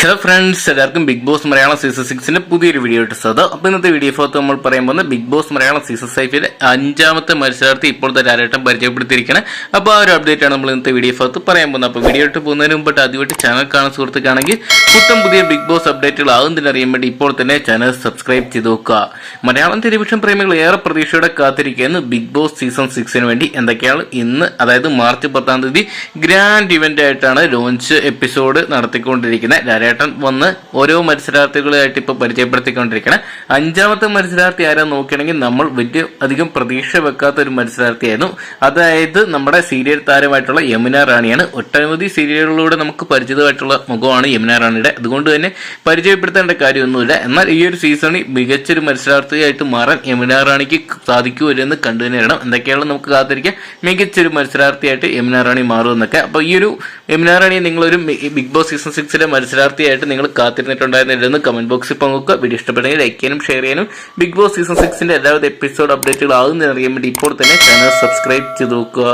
Hello friends എല്ലാവർക്കും big boss Malayalam season സിക്സിന്റെ പുതിയൊരു വീഡിയോ ഇട്ട് സ്വാഗതം. അപ്പൊ ഇന്നത്തെ വീഡിയോ ഭാഗത്ത് നമ്മൾ പറയാൻ പോകുന്ന ബിഗ് ബോസ് മലയാളം സീസൺ ഫൈവിലെ അഞ്ചാമത്തെ മത്സരാർത്ഥി ഇപ്പോൾ തന്നെ ആരായിട്ടും പരിചയപ്പെടുത്തിയിരിക്കണം അപ്പോൾ ആ ഒരു അപ്ഡേറ്റ് ആണ് നമ്മൾ ഇന്നത്തെ വീഡിയോ ഭാഗത്ത് പറയാൻ പോകുന്നത്. അപ്പോൾ വീഡിയോ ഇട്ട് പോകുന്നതിന് മുമ്പിട്ട് ആദ്യമായിട്ട് ചാനൽ കാണുന്ന സുഹൃത്തുക്കാണെങ്കിൽ പുത്തം പുതിയ ബിഗ് ബോസ് അപ്ഡേറ്റുകൾ ആകുന്നതിന് അറിയാൻ വേണ്ടി ഇപ്പോൾ തന്നെ ചാനൽ സബ്സ്ക്രൈബ് ചെയ്ത് നോക്കുക. മലയാളം ടെലിവിഷൻ പ്രേമികൾ ഏറെ പ്രതീക്ഷയോടെ കാത്തിരിക്കുന്ന ബിഗ് ബോസ് സീസൺ സിക്സിന് വേണ്ടി. എന്തൊക്കെയാണ് ഇന്ന് അതായത് മാർച്ച് പത്താം തീയതി ഗ്രാൻഡ് ഇവന്റ് ആയിട്ടാണ് ലോഞ്ച് എപ്പിസോഡ് നടത്തിക്കൊണ്ടിരിക്കുന്നത്. ലാലേട്ടൻ വന്ന് ഓരോ മത്സരാർത്ഥികളായിട്ട് ഇപ്പൊ പരിചയപ്പെടുത്തിക്കൊണ്ടിരിക്കണം. അഞ്ചാമത്തെ മത്സരാർത്ഥി ആരാ നോക്കുകയാണെങ്കിൽ നമ്മൾ വലിയ അധികം പ്രതീക്ഷ വെക്കാത്ത ഒരു മത്സരാർത്ഥിയായിരുന്നു. അതായത് നമ്മുടെ സീരിയൽ താരമായിട്ടുള്ള യമുന റാണിയാണ്. ഒട്ടനവധി സീരിയലുകളിലൂടെ നമുക്ക് പരിചിതമായിട്ടുള്ള മുഖമാണ് യമുന റാണിയുടെ. അതുകൊണ്ട് തന്നെ പരിചയപ്പെടുത്തേണ്ട കാര്യമൊന്നുമില്ല. എന്നാൽ ഈ ഒരു സീസണിൽ മികച്ചൊരു മത്സരാർത്ഥിയായിട്ട് മാറാൻ യമുന റാണിക്ക് സാധിക്കുമല്ലെന്ന് കണ്ടു തന്നെ വേണം. എന്തൊക്കെയാണ് നമുക്ക് കാത്തിരിക്കാം. മികച്ചൊരു മത്സരാർത്ഥിയായിട്ട് യമുന റാണി മാറുമെന്നൊക്കെ. അപ്പോൾ ഈ ഒരു യമുന റാണി നിങ്ങളൊരു ബിഗ് ബോസ് സീസൺ സിക്സിലെ മത്സരാർത്ഥിയായിട്ട് നിങ്ങൾ കാത്തിരുന്നിട്ടുണ്ടായിരുന്നില്ലെന്ന് കമന്റ് ബോക്സിൽ പങ്കുവെക്കുക. വീഡിയോ ഇഷ്ടപ്പെട്ടെങ്കിൽ ലൈക്ക് ചെയ്യാനും ഷെയർ ചെയ്യാനും ബിഗ് ബോസ് സീസൺ സിക്സിന്റെ എല്ലാവിധ എപ്പിസോഡ് അപ്ഡേറ്റുകൾ ആകുന്നതിന് അറിയാൻ വേണ്ടി ഇപ്പോൾ തന്നെ ചാനൽ സബ്സ്ക്രൈബ് ചെയ്ത് നോക്കുക.